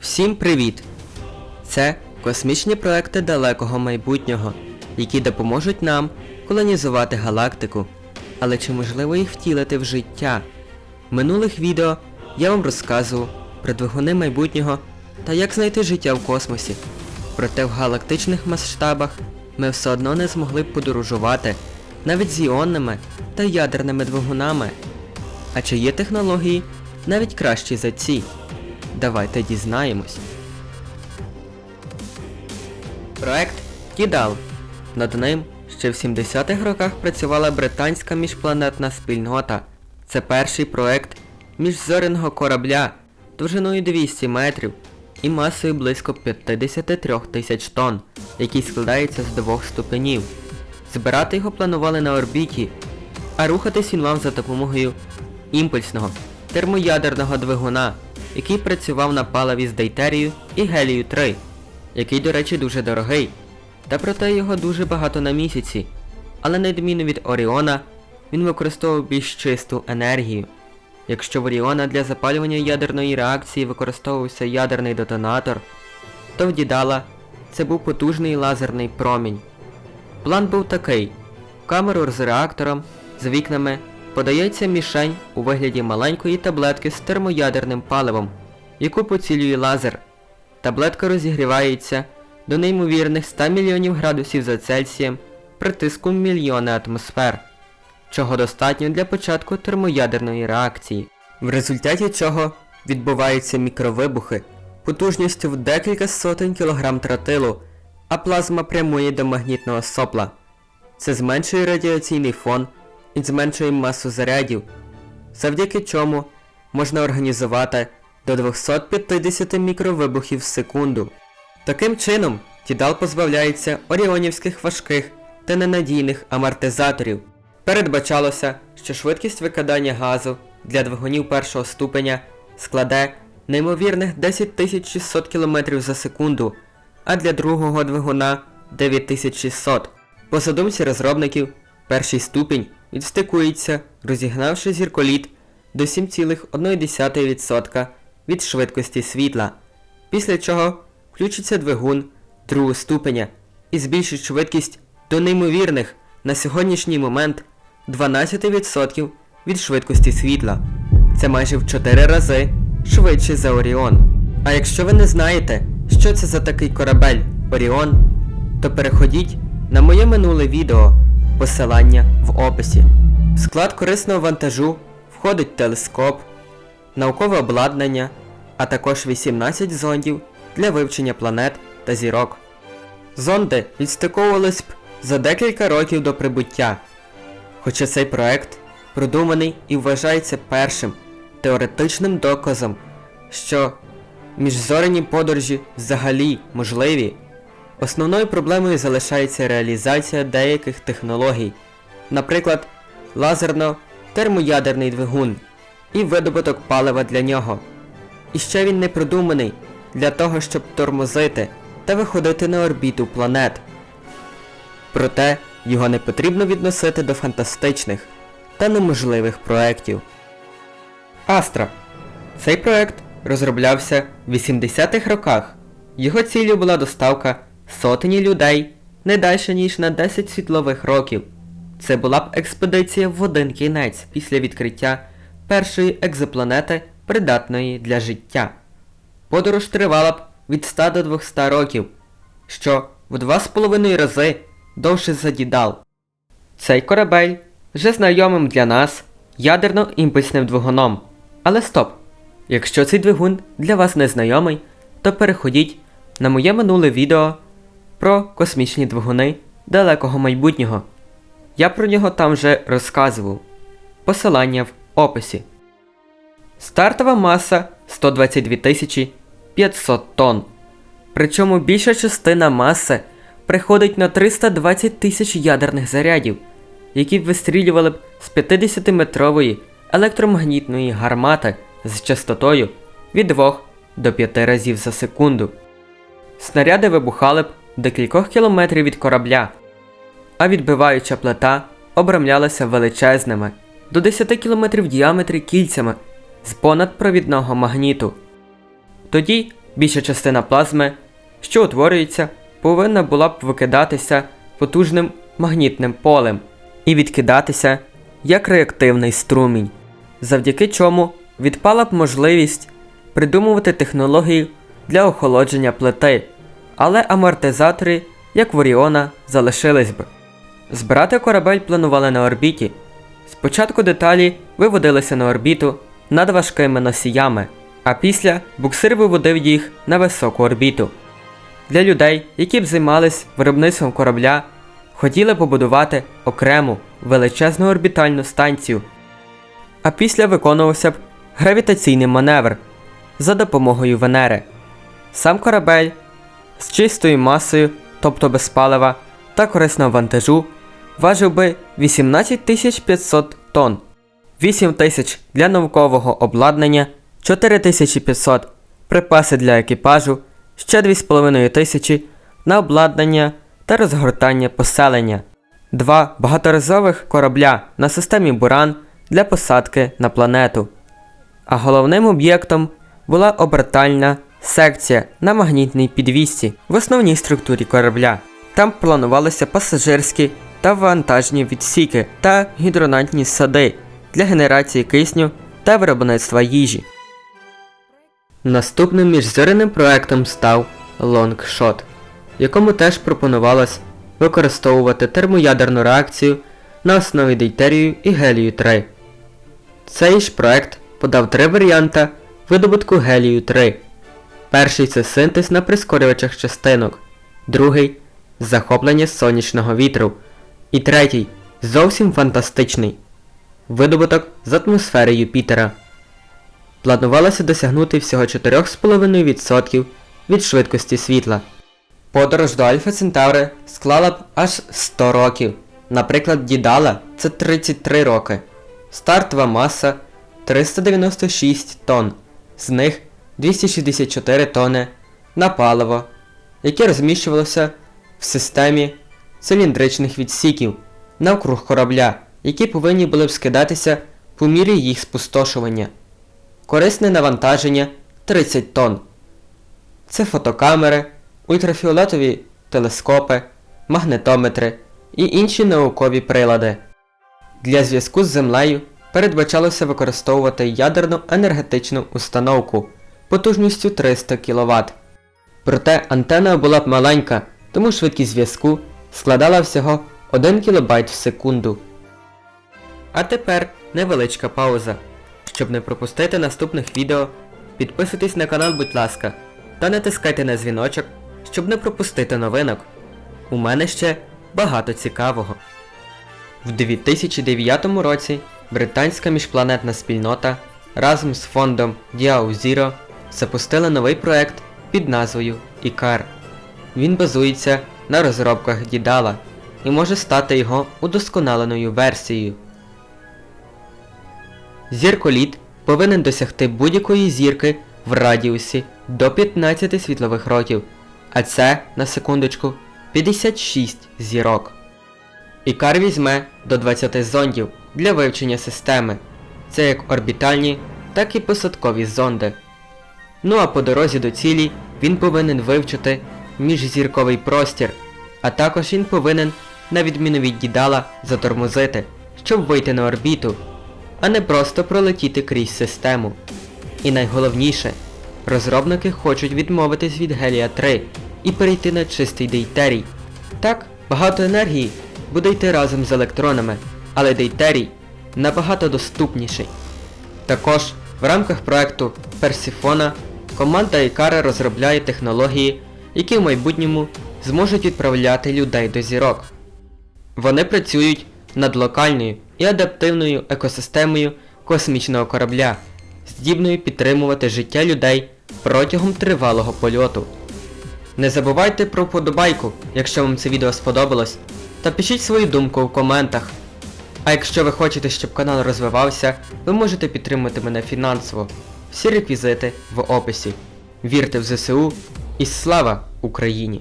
Всім привіт! Це космічні проекти далекого майбутнього, які допоможуть нам колонізувати галактику. Але чи можливо їх втілити в життя? В минулих відео я вам розказував про двигуни майбутнього та як знайти життя в космосі. Проте в галактичних масштабах ми все одно не змогли б подорожувати навіть з іонними та ядерними двигунами. А чи є технології навіть кращі за ці? Давайте дізнаємось. Проект Кідал. Над ним ще в 70-х роках працювала британська міжпланетна спільнота. Це перший проект міжзоряного корабля довжиною 200 метрів і масою близько 53 тисяч тонн, який складається з двох ступенів. Збирати його планували на орбіті, а рухатись він мав за допомогою імпульсного термоядерного двигуна, який працював на паливі з дейтерію і гелію 3, який, до речі, дуже дорогий, та проте його дуже багато на місяці, але на відміну від Оріона, він використовував більш чисту енергію. Якщо в Оріона для запалювання ядерної реакції використовувався ядерний детонатор, то в Дідала це був потужний лазерний промінь. План був такий. Камеру з реактором з вікнами подається мішень у вигляді маленької таблетки з термоядерним паливом, яку поцілює лазер. Таблетка розігрівається до неймовірних 100 мільйонів градусів за Цельсієм при тиску мільйони атмосфер, чого достатньо для початку термоядерної реакції, в результаті чого відбуваються мікровибухи потужністю в декілька сотень кілограм тротилу, а плазма прямує до магнітного сопла. Це зменшує радіаційний фон і зменшує масу зарядів, завдяки чому можна організувати до 250 мікровибухів в секунду. Таким чином, Тідал позбавляється оріонівських важких та ненадійних амортизаторів. Передбачалося, що швидкість викидання газу для двигунів першого ступеня складе неймовірних 10600 км за секунду, а для другого двигуна 9600. По задумці розробників, перший ступінь відстикується, розігнавши зірколіт до 7,1% від швидкості світла, після чого включиться двигун другого ступеня і збільшить швидкість до неймовірних на сьогоднішній момент 12% від швидкості світла. Це майже в 4 рази швидше за Оріон. А якщо ви не знаєте, що це за такий корабель Оріон, то переходіть на моє минуле відео, посилання в описі. В склад корисного вантажу входить телескоп, наукове обладнання, а також 18 зондів для вивчення планет та зірок. Зонди відстиковувались б за декілька років до прибуття, хоча цей проект продуманий і вважається першим теоретичним доказом, що міжзоряні подорожі взагалі можливі. Основною проблемою залишається реалізація деяких технологій, наприклад, лазерно-термоядерний двигун і видобуток палива для нього. І ще він не продуманий для того, щоб тормозити та виходити на орбіту планет. Проте його не потрібно відносити до фантастичних та неможливих проєктів. Астра. Цей проект розроблявся в 80-х роках. Його ціллю була доставка сотні людей не дальше ніж на 10 світлових років. Це була б експедиція в один кінець після відкриття першої екзопланети, придатної для життя. Подорож тривала б від 100 до 200 років, що в 2,5 рази довше за Дідал. Цей корабель вже знайомим для нас ядерно-імпульсним двигуном. Але стоп! Якщо цей двигун для вас не знайомий, то переходіть на моє минуле відео про космічні двигуни далекого майбутнього. Я про нього там вже розказував. Посилання в описі. Стартова маса 122 тисячі 500 тонн. Причому більша частина маси приходить на 320 тисяч ядерних зарядів, які вистрілювали б з 50-метрової електромагнітної гармати з частотою від 2 до 5 разів за секунду. Снаряди вибухали б до кількох кілометрів від корабля, а відбиваюча плита обрамлялася величезними до 10 км в діаметрі кільцями з понадпровідного магніту. Тоді більша частина плазми, що утворюється, повинна була б викидатися потужним магнітним полем і відкидатися як реактивний струмінь, завдяки чому відпала б можливість придумувати технології для охолодження плити, але амортизатори, як в Оріона, залишились б. Збирати корабель планували на орбіті. Спочатку деталі виводилися на орбіту над важкими носіями, а після буксир виводив їх на високу орбіту. Для людей, які б займались виробництвом корабля, хотіли побудувати окрему величезну орбітальну станцію, а після виконувався б гравітаційний маневр за допомогою Венери. Сам корабель з чистою масою, тобто без палива та корисного вантажу, важив би 18 500 тонн, 8 тисяч для наукового обладнання, 4500 припаси для екіпажу, ще 2,5 тисячі на обладнання та розгортання поселення, два багаторазових корабля на системі Буран для посадки на планету. А головним об'єктом була обертальна секція на магнітній підвісці в основній структурі корабля. Там планувалися пасажирські та вантажні відсіки та гідронатні сади для генерації кисню та виробництва їжі. Наступним міжзоряним проектом став Longshot, якому теж пропонувалось використовувати термоядерну реакцію на основі дейтерію і гелію 3. Цей ж проект подав три варіанти видобутку гелію 3. Перший це синтез на прискорювачах частинок, другий захоплення сонячного вітру. І третій зовсім фантастичний видобуток з атмосфери Юпітера. Планувалося досягнути всього 4,5% від швидкості світла. Подорож до Альфа Центаври склала б аж 100 років. Наприклад, Дідала це 33 роки. Стартова маса 396 тонн, з них 264 тонни на паливо, яке розміщувалося в системі циліндричних відсіків навкруг корабля, які повинні були б скидатися по мірі їх спустошування. Корисне навантаження 30 тонн. Це фотокамери, ультрафіолетові телескопи, магнетометри і інші наукові прилади. Для зв'язку з Землею передбачалося використовувати ядерну енергетичну установку потужністю 300 кВт. Проте антена була б маленька, тому швидкість зв'язку складала всього 1 кБ в секунду. А тепер невеличка пауза. Щоб не пропустити наступних відео, підписуйтесь на канал, будь ласка, та натискайте на дзвіночок, щоб не пропустити новинок. У мене ще багато цікавого. В 2009 році британська міжпланетна спільнота разом з фондом Diao Zero запустила новий проект під назвою Ікар. Він базується на розробках Дідала і може стати його удосконаленою версією. Зірколіт повинен досягти будь-якої зірки в радіусі до 15 світлових років, а це, на секундочку, 56 зірок. Ікар візьме до 20 зондів для вивчення системи. Це як орбітальні, так і посадкові зонди. Ну а по дорозі до цілі він повинен вивчити міжзірковий простір, а також він повинен, на відміну від дідала, затормозити, щоб вийти на орбіту, а не просто пролетіти крізь систему. І найголовніше, розробники хочуть відмовитись від Гелія 3 і перейти на чистий дейтерій. Так, багато енергії буде йти разом з електронами, але дейтерій набагато доступніший. Також в рамках проекту Персіфона команда Ікара розробляє технології, які в майбутньому зможуть відправляти людей до зірок. Вони працюють над локальною і адаптивною екосистемою космічного корабля, здібною підтримувати життя людей протягом тривалого польоту. Не забувайте про вподобайку, якщо вам це відео сподобалось, та пишіть свою думку в коментах. А якщо ви хочете, щоб канал розвивався, ви можете підтримати мене фінансово. Всі реквізити в описі. Вірте в ЗСУ і слава Україні!